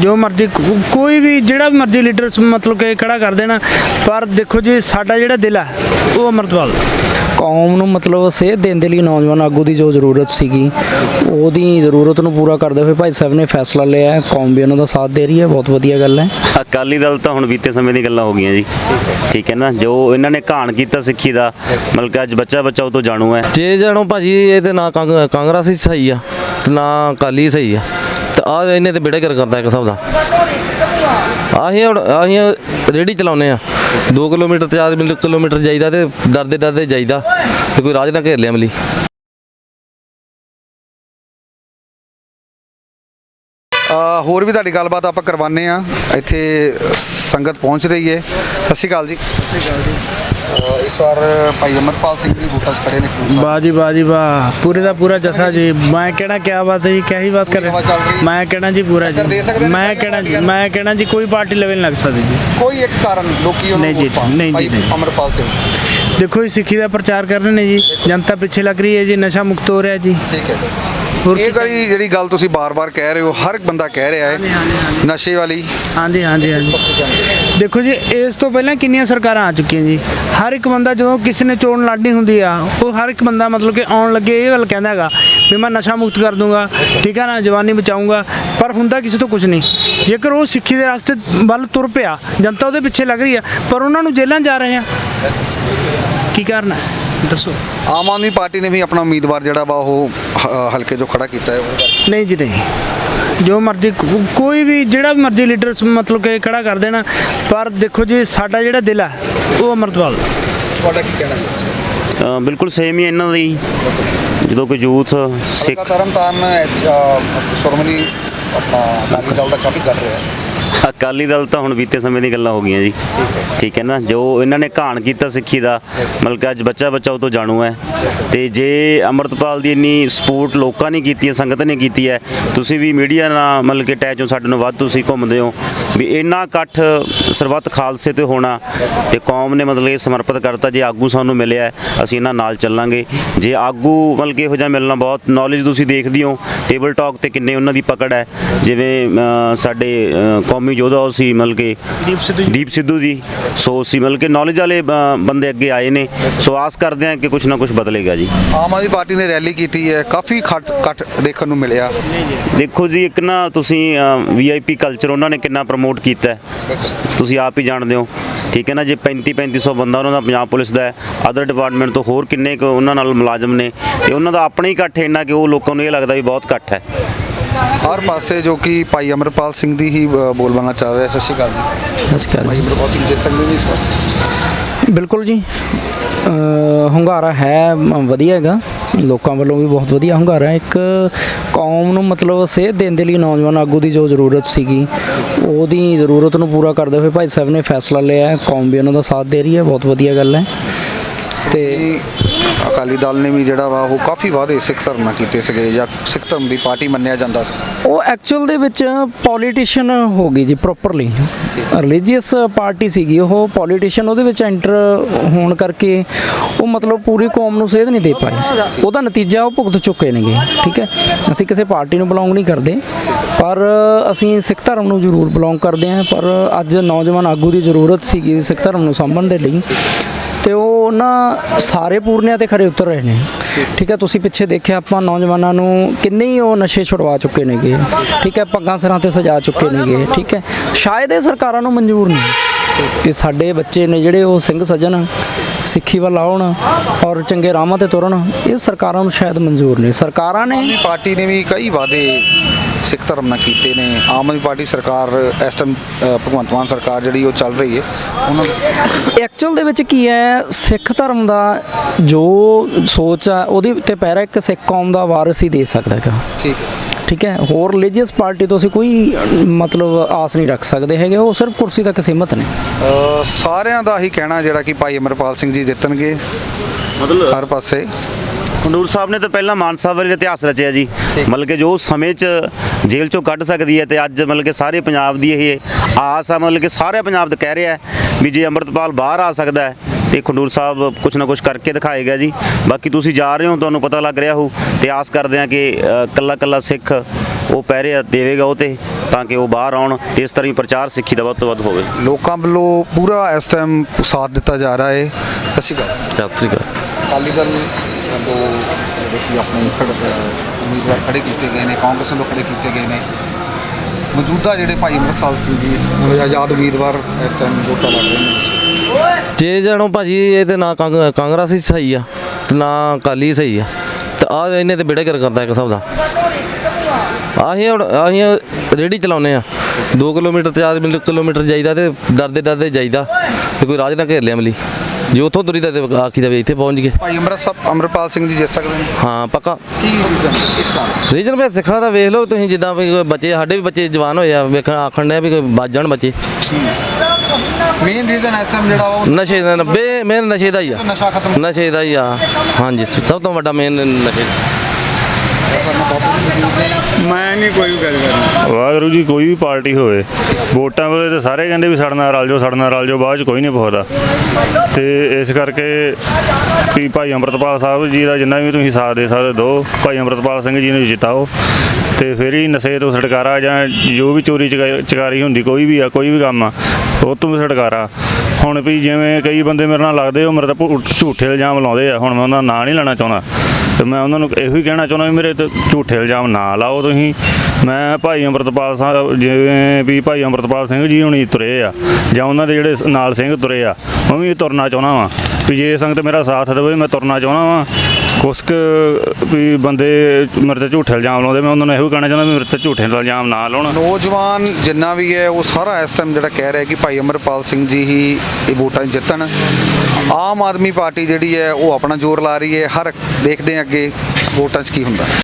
ਜੋ ਮਰਜ਼ੀ ਕੋ- ਕੋਈ ਵੀ ਜਿਹੜਾ ਵੀ ਮਰਜ਼ੀ ਲੀਡਰ ਸ- ਮਤਲਬ ਕਿ ਖੜਾ ਕਰ ਦੇਣਾ ਪਰ ਦੇਖੋ ਜੀ ਸਾਡਾ ਜਿਹੜਾ ਦਿਲ ਆ ਉਹ ਅਮਰਤਪਾਲ ਕੌਮ ਨੂੰ ਮਤਲਬ ਸੇਧ ਦੇਣ ਦੇ ਲਈ ਨੌਜਵਾਨ ਆਗੂ ਦੀ ਜੋ ਜ਼ਰੂਰਤ ਸੀਗੀ ਉਹਦੀ ਜ਼ਰੂਰਤ ਨੂੰ ਪੂਰਾ ਕਰਦੇ ਹੋਏ ਭਾਈ ਸਾਹਿਬ ਨੇ ਫੈਸਲਾ ਲਿਆ ਹੈ। ਕੌਮ ਵੀ ਉਹਨਾਂ ਦਾ ਸਾਥ ਦੇ ਰਹੀ ਹੈ ਬਹੁਤ ਵਧੀਆ ਗੱਲ ਹੈ। ਅਕਾਲੀ ਦਲ ਤਾਂ ਹੁਣ ਬੀਤੇ ਸਮੇਂ ਦੀ ਗੱਲਾਂ ਹੋ ਗਈਆਂ ਜੀ। ਠੀਕ ਹੈ। ਨਾ ਜੋ ਇਹਨਾਂ ਨੇ ਘਾਣ ਕੀਤਾ ਸਿੱਖੀ ਦਾ ਮਤਲਬ ਕਿ ਅੱਜ ਬੱਚਾ ਬੱਚਾ ਉਹ ਤੋਂ ਜਾਣੂ ਹੈ। ਜੇ ਜਾਣੋ ਭਾਜੀ ਇਹ ਤੇ ਨਾ ਕਾਂਗ- ਕਾਂਗਰਸ ਹੀ ਸਹੀ ਆ ਤੇ ਨਾ ਅਕਾਲੀ ਸਹੀ ਆ। ਤੇ ਆ ਇਹਨੇ ਤੇ ਬੇੜਾ ਕਰ ਕਰਦਾ ਇੱਕ ਹਿਸਾਬ ਦਾ। ਆਹੀਂ ਹੁਣ ਆਹੀਂ ਰੇੜੀ ਚਲਾਉਨੇ ਆ। 2 ਕਿਲੋਮੀਟਰ 4 ਕਿਲੋਮੀਟਰ ਜਾਈਦਾ ਤੇ ਡਰਦੇ ਡਰਦੇ ਜਾਈਦਾ ਤੇ ਕੋਈ ਰਾਜ ਨਾ ਘੇਰ ਲਿਆ ਮਲੀ ਅ, ਹੋਰ ਵੀ ਤੁਹਾਡੀ ਗੱਲਬਾਤ ਆਪਾਂ ਕਰਵਾਉਂਦੇ ਆ ਇੱਥੇ ਸੰਗਤ ਪਹੁੰਚ ਰਹੀ ਹੈ। ਸਤਿ ਸ਼੍ਰੀ ਅਕਾਲ ਜੀ। ਸਤਿ ਸ਼੍ਰੀ ਅਕਾਲ ਜੀ। ਇਸ ਵਾਰ ਭਾਈ ਅਮਰਪਾਲ ਸਿੰਘ ਜੀ ਬੂਟਾ 'ਚ ਖੜੇ ਨੇ ਵਾਹ ਜੀ ਵਾਹ ਜੀ ਵਾਹ। ਪੂਰੇ ਦਾ ਪੂਰਾ ਜਥਾ ਜੀ। ਮੈਂ ਕਹਿਣਾ ਕਿਆ ਬਾਤ ਹੈ ਜੀ ਕਿਆ ਹੀ ਬਾਤ ਕਰ। ਮੈਂ ਕਹਿਣਾ ਜੀ ਪੂਰਾ ਜੀ। ਮੈਂ ਕਹਿਣਾ ਜੀ? ਮੈਂ ਕਹਿਣਾ ਜੀ ਕੋਈ ਪਾਰਟੀ ਲੈਵਲ ਲੱਗ ਸਕਦੀ ਜੀ। ਕੋਈ ਇੱਕ ਕਾਰਨ ਲੋਕੀ ਉਹਨਾਂ ਨਹੀਂ ਜੀ, ਨਹੀਂ ਜੀ। ਅਮਰਪਾਲ ਸਿੰਘ। ਦੇਖੋ ਜੀ ਸਿੱਖੀ ਦਾ ਪ੍ਰਚਾਰ ਕਰ ਰਹੇ ਨੇ ਜੀ। ਜਨਤਾ ਪਿੱਛੇ ਲੱਗ ਰਹੀ ਹੈ ਜੀ ਨਸ਼ਾ ਮੁਕਤ ਹੋ ਰਿਹਾ ਜੀ। ਠੀਕ ਹੈ ਹੋਰ ਇਹ ਵਾਲੀ ਜਿਹੜੀ ਗੱਲ ਤੁਸੀਂ ਬਾਰ-ਬਾਰ ਕਹਿ ਰਹੇ ਹੋ ਹਰ ਇੱਕ ਬੰਦਾ ਕਹਿ ਰਿਹਾ ਹੈ ਨਸ਼ੇ ਵਾਲੀ। ਹਾਂਜੀ ਹਾਂਜੀ ਹਾਂਜੀ। ਦੇਖੋ ਜੀ ਇਸ ਤੋਂ ਪਹਿਲਾਂ ਕਿੰਨੀਆਂ ਸਰਕਾਰਾਂ ਆ ਚੁੱਕੀਆਂ ਜੀ। ਹਰ ਇੱਕ ਬੰਦਾ ਜਦੋਂ ਕਿਸੇ ਨੇ ਚੋਣ ਲੜਨੀ ਹੁੰਦੀ ਆ ਉਹ ਹਰ ਇੱਕ ਬੰਦਾ ਮਤਲਬ ਕਿ ਆਉਣ ਲੱਗੇ ਇਹ ਗੱਲ ਕਹਿੰਦਾ ਹੈਗਾ ਵੀ ਮੈਂ ਨਸ਼ਾ ਮੁਕਤ ਕਰ ਦੂੰਗਾ ਠੀਕ ਹੈ ਨਾ ਜਵਾਨੀ ਬਚਾਉਂਗਾ ਪਰ ਹੁੰਦਾ ਕਿਸੇ ਤੋਂ ਕੁਝ ਨਹੀਂ। ਜੇਕਰ ਉਹ ਸਿੱਖੀ ਦੇ ਰਸਤੇ ਵੱਲ ਤੁਰ ਪਿਆ ਜਨਤਾ ਉਹਦੇ ਪਿੱਛੇ ਲੱਗ ਰਹੀ ਆ ਪਰ ਉਹਨਾਂ ਨੂੰ ਜੇਲ੍ਹਾਂ ਜਾ ਰਹੇ ਆ। ਕੀ ਕਾਰਨ ਦੱਸੋ। ਆਮ ਆਦਮੀ ਪਾਰਟੀ ਨੇ ਵੀ ਆਪਣਾ ਉਮੀਦਵਾਰ ਜਿਹੜਾ ਵਾ ਉਹ ਹ- ਹਲਕੇ ਤੋਂ ਖੜਾ ਕੀਤਾ ਹੈ ਨਹੀਂ ਜੀ ਨਹੀਂ। ਜੋ ਮਰਜ਼ੀ ਕੋ- ਕੋਈ ਵੀ ਜਿਹੜਾ ਵੀ ਮਰਜ਼ੀ ਲੀਡਰ ਸ- ਮਤਲਬ ਕਿ ਖੜਾ ਕਰ ਦੇਣਾ ਪਰ ਦੇਖੋ ਜੀ ਸਾਡਾ ਜਿਹੜਾ ਦਿਲ ਆ ਉਹ ਅਮਰਤਪਾਲ ਤੁਹਾਡਾ ਕੀ ਕਹਿਣਾ ਹੈ ਅ, ਬਿਲਕੁਲ ਸੇਮ ਹੀ ਇਹਨਾਂ ਦੀ। ਜਦੋਂ ਕੋਈ ਯੂਥ ਸਿੱਖ ਹਲਕਾ ਤਰਨਤਾਰਨ ਅ, ਸ਼੍ਰੋਮਣੀ ਆਪਣਾ ਅਕਾਲੀ ਦਲ ਦਾ ਕਾਫੀ ਕਰ ਰਿਹਾ ਹੈ। ਅਕਾਲੀ ਦਲ ਤਾਂ ਹੁਣ ਬੀਤੇ ਸਮੇਂ ਦੀ ਗੱਲਾਂ ਹੋ ਗਈਆਂ ਜੀ। ਠੀਕ ਹੈ। ਠੀਕ ਹੈ ਨਾ? ਜੋ ਇਹਨਾਂ ਨੇ ਘਾਣ ਕੀਤਾ ਸਿੱਖੀ ਦਾ ਮਤਲਬ ਕਿ ਅੱਜ ਬੱਚਾ ਬੱਚਾ ਉਹ ਤੋਂ ਜਾਣੂ ਹੈ। ਤੇ ਜੇ ਅਮਰਤਪਾਲ ਦੀ ਇੰਨੀ ਸਪੋਰਟ ਲੋਕਾਂ ਨੇ ਕੀਤੀ ਹੈ ਸੰਗਤ ਨੇ ਕੀਤੀ ਹੈ ਤੁਸੀਂ ਵੀ ਮੀਡੀਆ ਨਾਲ ਮਤਲਬ ਕਿ ਅਟੈਚ ਹੋ ਸਾਡੇ ਨੂੰ ਵੱਧ ਤੁਸੀਂ ਘੁੰਮਦੇ ਹੋ ਵੀ ਇੰਨਾ ਇਕੱਠ ਸਰਬੱਤ ਖਾਲਸੇ ਤੇ ਹੋਣਾ ਤੇ ਕੌਮ ਨੇ ਮਤਲਬ ਇਹ ਸਮਰਪਿਤ ਕਰਤਾ ਜੇ ਆਗੂ ਸਾਨੂੰ ਮਿਲਿਆ ਅਸੀਂ ਇਹਨਾਂ ਨਾਲ ਚੱਲਾਂਗੇ। ਜੇ ਆਗੂ ਮਤਲਬ ਕਿ ਇਹੋ ਜਿਹਾ ਮਿਲਣਾ ਬਹੁਤ ਨੌਲੇਜ ਤੁਸੀਂ ਦੇਖਦੇ ਹੋ ਟੇਬਲ ਟਾਕ ਤੇ ਕਿੰਨੇ ਉਹਨਾਂ ਦੀ ਪਕੜ ਹੈ ਜਿਵੇਂ ਸਾਡੇ ਅ, ਕੌਮੀ ਯੋਧਾ ਉਹ ਸੀ ਮਤਲਬ ਕਿ ਦੀਪ ਸਿੱਧੂ ਜੀ। ਦੀਪ ਸਿੱਧੂ ਜੀ। ਸੋ ਸੀ ਮਤਲਬ ਕਿ ਨੌਲੇਜ ਵਾਲੇ ਅ, ਬੰਦੇ ਅੱਗੇ ਆਏ ਨੇ। ਸੋ ਆਸ ਕਰਦੇ ਹਾਂ ਕਿ ਕੁਝ ਨਾ ਕੁਝ ਬਦਲੇਗਾ ਜੀ। ਆਮ ਆਦਮੀ ਪਾਰਟੀ ਨੇ ਰੈਲੀ ਕੀਤੀ ਹੈ। ਕਾਫੀ ਖੱਟ ਕੱਟ ਦੇਖਣ ਨੂੰ ਮਿਲਿਆ। ਦੇਖੋ ਜੀ ਇੱਕ ਨਾ ਤੁਸੀਂ ਵੀਆਈਪੀ ਕਲਚਰ ਉਹਨਾਂ ਨੇ ਕਿੰਨਾ ਪ੍ਰਮੋਟ ਕੀਤਾ ਹੈ। ਤੁਸੀਂ ਆਪ ਹੀ ਜਾਣਦੇ ਹੋ। ਠੀਕ ਹੈ ਨਾ ਜੇ 35 3500 ਬੰਦਾ ਉਹਨਾਂ ਦਾ ਪੰਜਾਬ ਪੁਲਿਸ ਦਾ ਹੈ। ਅਦਰ ਡਿਪਾਰਟਮੈਂਟ ਤੋਂ ਹੋਰ ਕਿੰਨੇ ਕੁ ਉਹਨਾਂ ਨਾਲ ਮੁਲਾਜ਼ਮ ਨੇ। ਤੇ ਉਹਨਾਂ ਦਾ ਆਪਣਾ ਹੀ ਇਕੱਠ ਇੰਨਾ ਕਿ ਉਹ ਲੋਕਾਂ ਨੂੰ ਇਹ ਲੱਗਦਾ ਵੀ ਬਹੁਤ ਇਕੱਠ ਹੈ। ਹਰ ਪਾਸੇ ਜੋ ਕਿ ਭਾਈ ਅਮਰਪਾਲ ਸਿੰਘ ਦੀ ਹੀ ਅ, ਬੋਲਬਾਲਾ ਚੱਲ ਰਿਹਾ। ਸਤਿ ਸ਼੍ਰੀ ਅਕਾਲ ਜੀ। ਸਤਿ ਸ਼੍ਰੀ ਅਕਾਲ ਭਾਈ ਅਮਰਪਾਲ ਸਿੰਘ ਜਿੱਤ ਸਕਦੇ ਨੇ ਇਸ ਵਾਰ ਜੀ ਬਿਲਕੁਲ ਜੀ। ਅ, ਹੁੰਗਾਰਾ ਹੈ ਮ- ਵਧੀਆ ਹੈਗਾ। ਲੋਕਾਂ ਵੱਲੋਂ ਵੀ ਬਹੁਤ ਵਧੀਆ ਹੁੰਗਾਰਾ ਹੈ। ਇੱਕ ਕੌਮ ਨੂੰ ਮਤਲਬ ਸੇਧ ਦੇਣ ਦੇ ਲਈ ਨੌਜਵਾਨ ਆਗੂ ਦੀ ਜੋ ਜ਼ਰੂਰਤ ਸੀਗੀ ਉਹਦੀ ਜ਼ਰੂਰਤ ਨੂੰ ਪੂਰਾ ਕਰਦੇ ਹੋਏ ਭਾਈ ਸਾਹਿਬ ਨੇ ਫੈਸਲਾ ਲਿਆ ਹੈ। ਕੌਮ ਵੀ ਉਹਨਾਂ ਦਾ ਸਾਥ ਦੇ ਰਹੀ ਹੈ। ਬਹੁਤ ਵਧੀਆ ਗੱਲ ਹੈ। ਤੇ ਅਕਾਲੀ ਦਲ ਨੇ ਵੀ ਜਿਹੜਾ ਵਾ ਉਹ ਕਾਫੀ ਵਾਅਦੇ ਸਿੱਖ ਧਰਮ ਨਾਲ ਕੀਤੇ ਸੀਗੇ ਜਾਂ ਸਿੱਖ ਧਰਮ ਦੀ ਪਾਰਟੀ ਮੰਨਿਆ ਜਾਂਦਾ ਸੀ। ਉਹ ਐਕਚੁਅਲ ਦੇ ਵਿੱਚ ਪੋਲੀਟੀਸ਼ੀਅਨ ਹੋ ਗਈ ਜੀ ਪ੍ਰੋਪਰਲੀ ਰਿਲੀਜੀਅਸ ਪਾਰਟੀ ਸੀਗੀ ਉਹ ਪੋਲੀਟੀਸ਼ੀਅਨ ਉਹਦੇ ਵਿੱਚ ਐਂਟਰ ਹੋਣ ਕਰਕੇ ਉਹ ਮਤਲਬ ਪੂਰੀ ਕੌਮ ਨੂੰ ਸੇਧ ਨਹੀਂ ਦੇ ਪਾਏ ਉਹਦਾ ਨਤੀਜਾ ਉਹ ਭੁਗਤ ਚੁੱਕੇ ਨੇਗੇ ਠੀਕ ਹੈ? ਅਸੀਂ ਕਿਸੇ ਪਾਰਟੀ ਨੂੰ ਬਿਲੋਂਗ ਨਹੀਂ ਕਰਦੇ ਪਰ ਅਸੀਂ ਸਿੱਖ ਧਰਮ ਨੂੰ ਜ਼ਰੂਰ ਬਿਲੋਂਗ ਕਰਦੇ ਹਾਂ ਪਰ ਅੱਜ ਨੌਜਵਾਨ ਆਗੂ ਦੀ ਜ਼ਰੂਰਤ ਸੀਗੀ ਸਿੱਖ ਧਰਮ ਨੂੰ ਸਾਂਭਣ ਦੇ ਲਈ। ਤੇ ਉਹ ਨਾ ਸਾਰੇ ਪੂਰਨਿਆਂ ਤੇ ਖਰੇ ਉਤਰ ਰਹੇ ਨੇ। ਠੀਕ ਹੈ, ਤੁਸੀਂ ਪਿੱਛੇ ਦੇਖਿਆ ਆਪਾਂ ਨੌਜਵਾਨਾਂ ਨੂੰ ਕਿੰਨੇ ਹੀ ਉਹ ਨਸ਼ੇ ਛੁਡਵਾ ਚੁੱਕੇ ਨੇਗੇ। ਠੀਕ ਹੈ, ਪੱਗਾਂ ਸਿਰਾਂ ਤੇ ਸਜਾ ਚੁੱਕੇ ਨੇਗੇ। ਠੀਕ ਹੈ, ਸ਼ਾਇਦ ਇਹ ਸਰਕਾਰਾਂ ਨੂੰ ਮਨਜ਼ੂਰ ਨਹੀਂ। ਕਿ ਸਾਡੇ ਬੱਚੇ ਨੇ ਜਿਹੜੇ ਉਹ ਸਿੰਘ ਸਜਣ ਸਿੱਖੀ ਵੱਲ ਆਉਣ ਔਰ ਚੰਗੇ ਰਾਹਾਂ ਤੇ ਤੁਰਨ ਇਹ ਸਰਕਾਰਾਂ ਨੂੰ ਸ਼ਾਇਦ ਮਨਜ਼ੂਰ ਨਹੀਂ। ਸਰਕਾਰਾਂ ਨੇ ਆਦਮੀ ਪਾਰਟੀ ਨੇ ਵੀ ਕਈ ਵਾਅਦੇ ਸਿੱਖ ਧਰਮ ਨਾਲ ਕੀਤੇ ਨੇ। ਆਮ ਆਦਮੀ ਪਾਰਟੀ ਸਰਕਾਰ ਇਸ ਟਾਈਮ ਭਗਵੰਤ ਮਾਨ ਸਰਕਾਰ ਜਿਹੜੀ ਉਹ ਚੱਲ ਰਹੀ ਹੈ ਉਹਨਾਂ ਦੇ ਐਕਚੁਅਲ ਦੇ ਵਿੱਚ ਕੀ ਹੈ? ਸਿੱਖ ਧਰਮ ਦਾ ਜੋ ਸੋਚ ਆ ਉਹਦੇ ਉੱਤੇ ਪੈਰਾ ਇੱਕ ਸਿੱਖ ਕੌਮ ਦਾ ਵਾਰਿਸ ਹੀ ਦੇ ਸਕਦਾ ਹੈਗਾ। ਠੀਕ ਹੈ। ਠੀਕ ਹੈ? ਹੋਰ ਰਿਲੀਜੀਅਸ ਪਾਰਟੀ ਤੋਂ ਅਸੀਂ ਕੋਈ ਮਤਲਬ ਆਸ ਨਹੀਂ ਰੱਖ ਸਕਦੇ ਹੈਗੇ। ਉਹ ਸਿਰਫ ਕੁਰਸੀ ਤੱਕ ਸੀਮਤ ਨੇ। ਸਾਰਿਆਂ ਦਾ ਹੀ ਕਹਿਣਾ ਜਿਹੜਾ ਕਿ ਭਾਈ ਅਮਰਪਾਲ ਸਿੰਘ ਜੀ ਜਿੱਤਣਗੇ। ਮਤਲਬ? ਹਰ ਪਾਸੇ। ਖੰਡੂਰ ਸਾਹਿਬ ਨੇ ਤਾਂ ਪਹਿਲਾਂ ਮਾਨ ਸਾਹਿਬ ਵਾਲੇ ਇਤਿਹਾਸ ਰਚਿਆ ਜੀ। ਮਤਲਬ ਕਿ ਜੋ ਸਮੇਂ 'ਚ ਜੇਲ੍ਹ 'ਚੋਂ ਕੱਢ ਸਕਦੀ ਹੈ ਤੇ ਅੱਜ ਮਤਲਬ ਕਿ ਸਾਰੇ ਪੰਜਾਬ ਦੀ ਇਹ ਆਸ ਆ ਮਤਲਬ ਕਿ ਸਾਰੇ ਪੰਜਾਬ ਦਾ ਕਹਿ ਰਿਹਾ ਹੈ ਵੀ ਜੇ ਅੰਮ੍ਰਿਤਪਾਲ ਬਾਹਰ ਆ ਸਕਦਾ ਹੈ ਤੇ ਖੰਡੂਰ ਸਾਹਿਬ ਕੁਝ ਨਾ ਕੁਝ ਕਰਕੇ ਦਿਖਾਏਗਾ ਜੀ। ਬਾਕੀ ਤੁਸੀਂ ਜਾ ਰਹੇ ਹੋ ਤੁਹਾਨੂੰ ਪਤਾ ਲੱਗ ਰਿਹਾ ਹੋ ਤੇ ਆਸ ਕਰਦੇ ਹਾਂ ਕਿ ਕੱਲਾ ਕੱਲਾ ਸਿੱਖ ਉਹ ਪਹਿਰੇ ਦੇਵੇਗਾ ਉਹ ਤੇ ਤਾਂ ਕਿ ਉਹ ਬਾਹਰ ਆਉਣ ਤੇ ਇਸ ਤਰ੍ਹਾਂ ਹੀ ਪ੍ਰਚਾਰ ਸਿੱਖੀ ਦਾ ਵੱਧ ਤੋਂ ਵੱਧ ਹੋਵੇ। ਲੋਕਾਂ ਵੱਲੋਂ ਪੂਰਾ ਇਸ ਟਾਈਮ ਸਾਥ ਦਿੱਤਾ ਜਾ ਰਿਹਾ ਹੈ ਸਤਿ ਸ਼੍ਰੀ ਅਕਾਲ। ਸਤਿ ਸ੍ਰੀ ਅਕਾਲ। ਅਕਾਲੀ ਦਲ ਜਿਹੜੇ ਕਿ ਆਪਣੇ ਖੜ ਉਮੀਦਵਾਰ ਖੜੇ ਕੀਤੇ ਗਏ ਨੇ ਕਾਂਗਰਸ ਵੱਲੋਂ ਖੜੇ ਕੀਤੇ ਗਏ ਨੇ। ਮੌਜੂਦਾ ਜਿਹੜੇ ਭਾਈ ਅਮਰਸਾਲ ਸਿੰਘ ਜੀ ਨਵੇਂ ਆਜ਼ਾਦ ਉਮੀਦਵਾਰ ਇਸ ਟਾਈਮ ਵੋਟਾਂ ਲੜ ਰਹੇ ਨੇ। ਜੇ ਜਾਣੋ ਭਾਜੀ ਇਹ ਤੇ ਨਾ ਕਾਂਗ- ਕਾਂਗਰਸ ਹੀ ਸਹੀ ਆ ਤੇ ਨਾ ਕਾਲੀ ਸਹੀ ਆ। ਤੇ ਆ ਇਹਨੇ ਤੇ ਬੇੜਾ ਕਰ ਕਰਦਾ ਇੱਕ ਹਿਸਾਬ ਦਾ। ਆਹੀਂ ਆਹੀਂ ਰੇੜੀ ਚਲਾਉਨੇ ਆ। 2 ਕਿਲੋਮੀਟਰ ਤੇ 4 ਕਿਲੋਮੀਟਰ ਜਾਈਦਾ ਤੇ ਡਰਦੇ ਡਰਦੇ ਜਾਈਦਾ ਤੇ ਕੋਈ ਰਾਜ ਨਾ ਘੇਰ ਲਿਆ ਮਲੀ। ਜੇ ਉੱਥੋਂ ਤੁਰੀਦਾ ਤੇ ਆਖੀ ਦਾ ਵੀ ਇੱਥੇ ਪਹੁੰਚ ਗਏ। ਭਾਈ ਅੰਮ੍ਰਿਤਸਰ ਅੰਮ੍ਰਿਤਪਾਲ ਸਿੰਘ ਜੀ ਜਿੱਤ ਸਕਦੇ ਨੇ। ਹਾਂ ਪੱਕਾ। ਕੀ ਰੀਜ਼ਨ ਇੱਕ ਕਾਰਨ ਰੀਜਨ ਵਿੱਚ ਸਿੱਖਾਂ ਦਾ ਵੇਖ ਲਓ ਤੁਸੀਂ ਜਿੱਦਾਂ ਵੀ ਬੱਚੇ ਸਾਡੇ ਵੀ ਬੱਚੇ ਜਵਾਨ ਹੋਏ ਆ ਵੇਖਣ ਆਖਣ ਨੇ ਵੀ ਕੋਈ ਵੱਜ ਜਾਣ ਬੱਚੇ। ਮੇਨ ਰੀਜ਼ਨ ਇਸ ਟਾਈਮ ਜਿਹੜਾ ਉਹ ਨਸ਼ੇ ਦਾ ਬੇ ਮੇਨ ਨਸ਼ੇ ਦਾ ਹੀ ਆ। ਨਸ਼ਾ ਖਤਮ। ਨਸ਼ੇ ਦਾ ਹੀ ਆ। ਹਾਂਜੀ ਸਭ ਤੋਂ ਵੱਡਾ ਮੇਨ ਨਸ਼ੇ। ਮੈਂ ਨਹੀਂ ਕੋਈ ਗੱਲ ਕਰਨਾ। ਵਾਹਿਗੁਰੂ ਜੀ ਕੋਈ ਵੀ ਪਾਰਟੀ ਹੋਵੇ ਵੋਟਾਂ ਵੇਲੇ ਤੇ ਸਾਰੇ ਕਹਿੰਦੇ ਵੀ ਸਾਡੇ ਨਾਲ ਰਲ ਜਾਓ ਸਾਡੇ ਨਾਲ ਰਲ ਜਾਓ ਬਾਅਦ ਚ ਕੋਈ ਨਹੀਂ ਪੁੱਛਦਾ। ਤੇ ਇਸ ਕਰਕੇ ਵੀ ਭਾਈ ਅੰਮ੍ਰਿਤਪਾਲ ਸਾਹਿਬ ਜੀ ਦਾ ਜਿੰਨਾ ਵੀ ਤੁਸੀਂ ਸਾਥ ਦੇ ਸਕਦੇ ਦੋ ਭਾਈ ਅੰਮ੍ਰਿਤਪਾਲ ਸਿੰਘ ਜੀ ਨੂੰ ਜਿਤਾਓ। ਤੇ ਫਿਰ ਹੀ ਨਸ਼ੇ ਤੋਂ ਛੁਟਕਾਰਾ ਜਾਂ ਜੋ ਵੀ ਚੋਰੀ ਚਕਾ- ਚਕਾਰੀ ਹੁੰਦੀ ਕੋਈ ਵੀ ਆ ਕੋਈ ਵੀ ਕੰਮ ਆ ਉਹ ਤੋਂ ਵੀ ਛੁਟਕਾਰਾ। ਹੁਣ ਵੀ ਜਿਵੇਂ ਕਈ ਬੰਦੇ ਮੇਰੇ ਨਾਲ ਲੱਗਦੇ, ਉਹ ਮੇਰੇ ਤਾਂ ਭੂ- ਝੂਠੇ ਇਲਜ਼ਾਮ ਲਾਉਂਦੇ ਆ। ਹੁਣ ਮੈਂ ਉਹਨਾਂ ਦਾ ਨਾਂ ਨਹੀਂ ਲੈਣਾ ਚਾਹੁੰਦਾ। ਤੇ ਮੈਂ ਉਹਨਾਂ ਨੂੰ ਇਹੋ ਹੀ ਕਹਿਣਾ ਚਾਹੁੰਦਾ ਵੀ ਮੇਰੇ ਤੇ ਝੂਠੇ ਇਲਜ਼ਾਮ ਨਾ ਲਾਓ ਤੁਸੀਂ। ਮੈਂ ਭਾਈ ਅੰਮ੍ਰਿਤਪਾਲ ਸਾਹਿਬ ਜਿਵੇਂ ਵੀ ਭਾਈ ਅੰਮ੍ਰਿਤਪਾਲ ਸਿੰਘ ਜੀ ਹੁਣੀ ਤੁਰੇ ਆ, ਜਾਂ ਉਹਨਾਂ ਦੇ ਜਿਹੜੇ ਨਾਲ ਸਿੰਘ ਤੁਰੇ ਆ ਮੈਂ ਵੀ ਤੁਰਨਾ ਚਾਹੁੰਦਾ ਵਾਂ। ਵੀ ਜੇ ਸੰਗਤ ਮੇਰਾ ਸਾਥ ਦੇਵੇ, ਮੈਂ ਤੁਰਨਾ ਚਾਹੁੰਦਾ ਵਾਂ। ਕੁਛ ਕੁ ਵੀ ਬੰਦੇ ਮੇਰੇ ਤੇ ਝੂਠੇ ਇਲਜ਼ਾਮ ਲਾਉਂਦੇ, ਮੈਂ ਉਹਨਾਂ ਨੂੰ ਇਹੋ ਹੀ ਕਹਿਣਾ ਚਾਹੁੰਦਾ ਵੀ ਮੇਰੇ ਤੇ ਝੂਠੇ ਇਲਜ਼ਾਮ ਨਾ ਲਾਉਣ। ਨੌਜਵਾਨ ਜਿੰਨਾ ਵੀ ਹੈ, ਉਹ ਸਾਰਾ ਇਸ ਟਾਈਮ ਜਿਹੜਾ ਕਹਿ ਰਿਹਾ ਕਿ ਭਾਈ ਅਮਰਪਾਲ ਸਿੰਘ ਜੀ ਹੀ ਇਹ ਵੋਟਾਂ 'ਚ ਜਿੱਤਣ। ਆਮ ਆਦਮੀ ਪਾਰਟੀ ਜਿਹੜੀ ਹੈ, ਉਹ ਆਪਣਾ ਜ਼ੋਰ ਲਾ ਰਹੀ ਹੈ। ਹਰ ਦੇਖਦੇ ਹਾਂ ਅੱਗੇ ਵੋਟਾਂ 'ਚ ਕੀ ਹੁੰਦਾ।